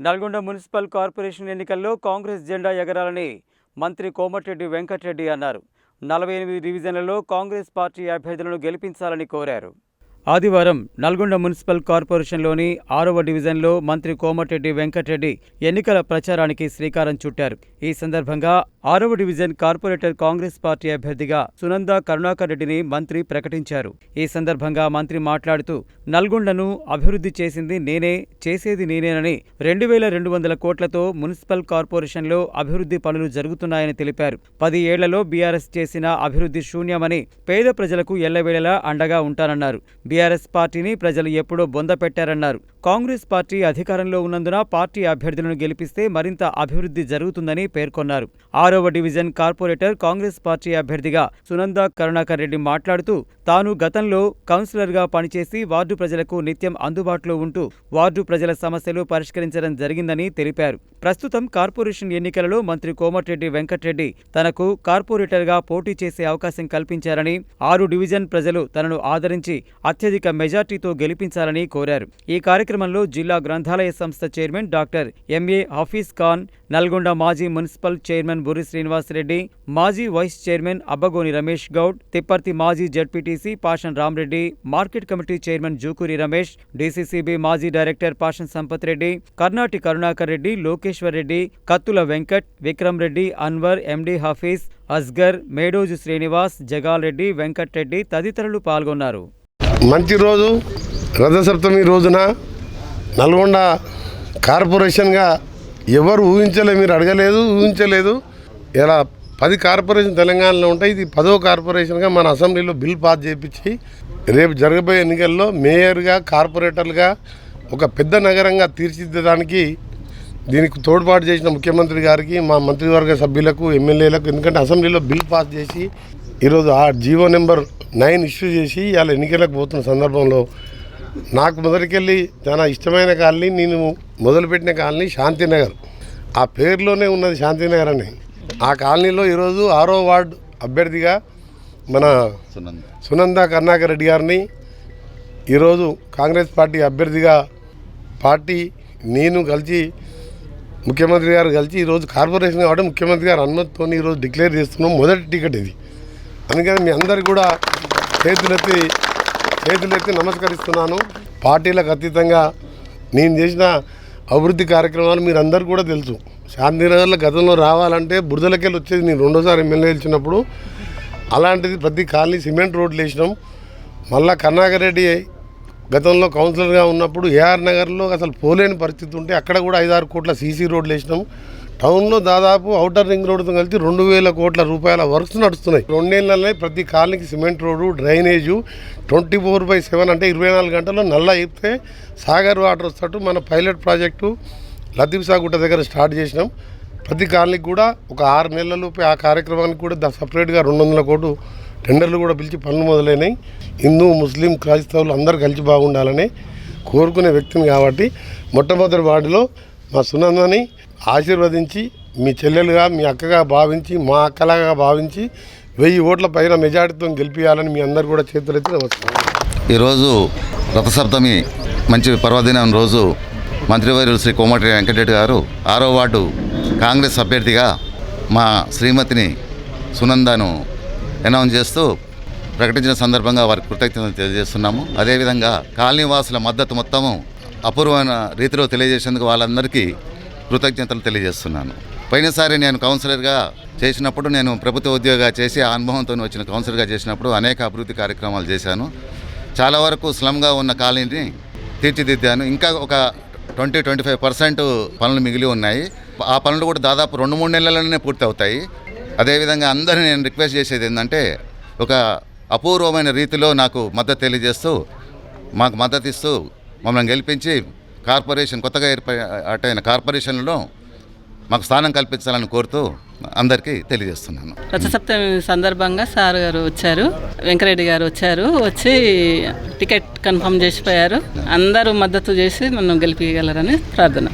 Nalgonda municipal corporation ఎన్నికల్లో కాంగ్రెస్ జెండా ఎగరాలని మంత్రి కోమటిరెడ్డి వెంకటరెడ్డి అన్నారు. నలభై ఎనిమిది డివిజన్లలో కాంగ్రెస్ పార్టీ అభ్యర్థులను గెలిపించాలని కోరారు. ఆదివారం నల్గొండ మున్సిపల్ కార్పొరేషన్లోని ఆరవ డివిజన్లో మంత్రి కోమటిరెడ్డి వెంకటరెడ్డి ఎన్నికల ప్రచారానికి శ్రీకారం చుట్టారు. ఈ సందర్భంగా ఆరవ డివిజన్ కార్పొరేటర్ కాంగ్రెస్ పార్టీ అభ్యర్థిగా సునంద కరుణాకర్ రెడ్డిని మంత్రి ప్రకటించారు. ఈ సందర్భంగా మంత్రి మాట్లాడుతూ నల్గొండను అభివృద్ధి చేసింది నేనే చేసేది నేనేనని రెండు వేల రెండు వందల కోట్లతో మున్సిపల్ కార్పొరేషన్లో అభివృద్ధి పనులు జరుగుతున్నాయని తెలిపారు. పది ఏళ్ళలో బీఆర్ఎస్ చేసిన అభివృద్ధి శూన్యమని పేద ప్రజలకు ఎల్లవేళలా అండగా ఉంటానన్నారు. బీఆర్ఎస్ పార్టీని ప్రజలు ఎప్పుడో బొంద పెట్టారన్నారు. కాంగ్రెస్ పార్టీ అధికారంలో ఉన్నందున పార్టీ అభ్యర్థులను గెలిపిస్తే మరింత అభివృద్ధి జరుగుతుందని పేర్కొన్నారు. ఆరవ డివిజన్ కార్పొరేటర్ కాంగ్రెస్ పార్టీ అభ్యర్థిగా సునంద కరుణాకర్ రెడ్డి మాట్లాడుతూ తాను గతంలో కౌన్సిలర్గా పనిచేసి వార్డు ప్రజలకు నిత్యం అందుబాటులో ఉంటూ వార్డు ప్రజల సమస్యలు పరిష్కరించడం జరిగిందని తెలిపారు. ప్రస్తుతం కార్పొరేషన్ ఎన్నికలలో మంత్రి కోమటిరెడ్డి వెంకటరెడ్డి తనకు కార్పొరేటర్గా పోటీ చేసే అవకాశం కల్పించారని ఆరు డివిజన్ ప్రజలు తనను ఆదరించి అత్యధిక మెజార్టీతో గెలిపించాలని కోరారు. ఈ కార్యక్రమంలో జిల్లా గ్రంథాలయ సంస్థ chairman doctor MA Hafeez Khan Nalgonda మాజీ మున్సిపల్ చైర్మన్ బురి శ్రీనివాసరెడ్డి మాజీ వైస్ చైర్మన్ అబ్బగోని రమేష్ గౌడ్ తిప్పర్తి మాజీ ZPTC Pashan Ramreddy market committee chairman Jukuri Ramesh DCCB మాజీ డైరెక్టర్ పాషన్ సంపత్ రెడ్డి కర్ణాటి కరుణాకర్ రెడ్డి లోకేశ్వర్ రెడ్డి కత్తుల వెంకట్ విక్రమ్ రెడ్డి అన్వర్ ఎండి హఫీజ్ అస్గర్ మేడోజు శ్రీనివాస్ జగాల్ రెడ్డి వెంకట్ రెడ్డి తదితరులు పాల్గొన్నారు. మంచి రోజు. రథసప్తమి రోజున నల్గొండ కార్పొరేషన్గా ఎవరు ఊహించలే మీరు అడగలేదు ఊహించలేదు. ఇలా పది కార్పొరేషన్ తెలంగాణలో ఉంటాయి. ఇది పదో కార్పొరేషన్గా మన అసెంబ్లీలో బిల్ పాస్ చేయించి రేపు జరగబోయే ఎన్నికల్లో మేయర్గా కార్పొరేటర్లుగా ఒక పెద్ద నగరంగా తీర్చిదిద్దడానికి దీనికి తోడ్పాటు చేసిన ముఖ్యమంత్రి గారికి మా మంత్రివర్గ సభ్యులకు ఎమ్మెల్యేలకు ఎందుకంటే అసెంబ్లీలో బిల్ పాస్ చేసి ఈరోజు ఆ జీవో నెంబర్ నైన్ ఇష్యూ చేసి ఇవాళ ఎన్నికలకు పోతున్న సందర్భంలో నాకు మొదటికెళ్ళి చాలా ఇష్టమైన కాలనీ నేను మొదలుపెట్టిన కాలనీ శాంతినగర్. ఆ పేరులోనే ఉన్నది శాంతినగర్ అని. ఆ కాలనీలో ఈరోజు ఆరో వార్డు అభ్యర్థిగా మన సునంద. కరుణాకర్ రెడ్డి గారిని ఈరోజు కాంగ్రెస్ పార్టీ అభ్యర్థిగా పార్టీ నేను కలిసి ముఖ్యమంత్రి గారు కలిసి ఈరోజు కార్పొరేషన్ కాబట్టి ముఖ్యమంత్రి గారు అనుమతితో ఈరోజు డిక్లేర్ చేస్తున్నాం. మొదటి టికెట్ ఇది. అందుకని మీ అందరికి కూడా చేతులెత్తి చేతులెత్తి నమస్కరిస్తున్నాను. పార్టీలకు అతీతంగా నేను చేసిన అభివృద్ధి కార్యక్రమాలు మీరు అందరు కూడా తెలుసు. శాంతినగర్లో గతంలో రావాలంటే బురదలకెళ్ళి వచ్చేది నేను రెండోసారి ఎమ్మెల్యే గెలిచినప్పుడు. అలాంటిది ప్రతి కాలనీ సిమెంట్ రోడ్లు వేసినాం. మళ్ళా కరుణాకర్ రెడ్డి గతంలో కౌన్సిలర్గా ఉన్నప్పుడు ఏఆర్ నగర్లో అసలు పోలేని పరిస్థితి ఉంటే అక్కడ కూడా ఐదారు కోట్ల సీసీ రోడ్లు వేసినాం. టౌన్లో దాదాపు అవుటర్ రింగ్ రోడ్తో కలిసి రెండు వేల కోట్ల రూపాయల వర్క్స్ నడుస్తున్నాయి. రెండేళ్ళనే ప్రతి కాలనీకి cement road drainage twenty four by seven అంటే ఇరవై నాలుగు గంటల్లో నల్ల అయితే సాగర్ వాటర్ వస్తట్టు మన పైలట్ ప్రాజెక్టు లతీఫ్ సాగుట్ట దగ్గర స్టార్ట్ చేసినాం. ప్రతి కాలనీకి కూడా ఒక ఆరు నెలలలోపు ఆ కార్యక్రమానికి కూడా సపరేట్గా రెండు వందల కోట్లు టెండర్లు కూడా పిలిచి పనులు మొదలైనాయి. హిందూ ముస్లిం క్రైస్తవులు అందరూ కలిసి బాగుండాలని కోరుకునే వ్యక్తిని కాబట్టి మొట్టమొదటి వార్డులో మా సునందని ఆశీర్వదించి మీ చెల్లెలుగా మీ అక్కగా భావించి మా అక్కలాగా భావించి వెయ్యి ఓట్ల పైన మెజార్టీతో గెలిపించాలని మీ అందరు కూడా చేతులైతే నమస్కారం. ఈరోజు రథసప్తమి మంచి పర్వదినం రోజు మంత్రివర్యులు శ్రీ కోమటి వెంకటరెడ్డి గారు ఆరో వార్డు కాంగ్రెస్ అభ్యర్థిగా మా శ్రీమతిని సునందను అనౌన్స్ చేస్తూ ప్రకటించిన సందర్భంగా వారికి కృతజ్ఞతలు తెలియజేస్తున్నాము. అదేవిధంగా కాలనీవాసుల మద్దతు మొత్తము అపూర్వమైన రీతిలో తెలియజేసేందుకు వాళ్ళందరికీ కృతజ్ఞతలు తెలియజేస్తున్నాను. పోయినసారి నేను కౌన్సిలర్గా చేసినప్పుడు నేను ప్రభుత్వ ఉద్యోగ చేసి ఆ అనుభవంతో వచ్చిన కౌన్సిలర్గా చేసినప్పుడు అనేక అభివృద్ధి కార్యక్రమాలు చేశాను. చాలా వరకు స్లమ్గా ఉన్న కాలనీని తీర్చిదిద్దాను. ఇంకా ఒక ట్వంటీ ట్వంటీ ఫైవ్ పర్సెంట్ పనులు మిగిలి ఉన్నాయి. ఆ పనులు కూడా దాదాపు రెండు మూడు నెలలనే పూర్తి అవుతాయి అదేవిధంగా అందరిని నేను రిక్వెస్ట్ చేసేది ఏంటంటే ఒక అపూర్వమైన రీతిలో నాకు మద్దతు తెలియజేస్తూ మాకు మద్దతు ఇస్తూ మమ్మల్ని గెలిపించి కార్పొరేషన్ కొత్తగా ఏర్పాటైన కార్పొరేషన్లో మాకు స్థానం కల్పించాలని కోరుతూ అందరికీ తెలియజేస్తున్నాను. రథసప్తమి సందర్భంగా సార్ గారు వచ్చారు వెంకరెడ్డి గారు వచ్చారు వచ్చి టికెట్ కన్ఫర్మ్ చేసిపోయారు. అందరూ మద్దతు చేసి నన్ను గెలిపించగలరని ప్రార్థన.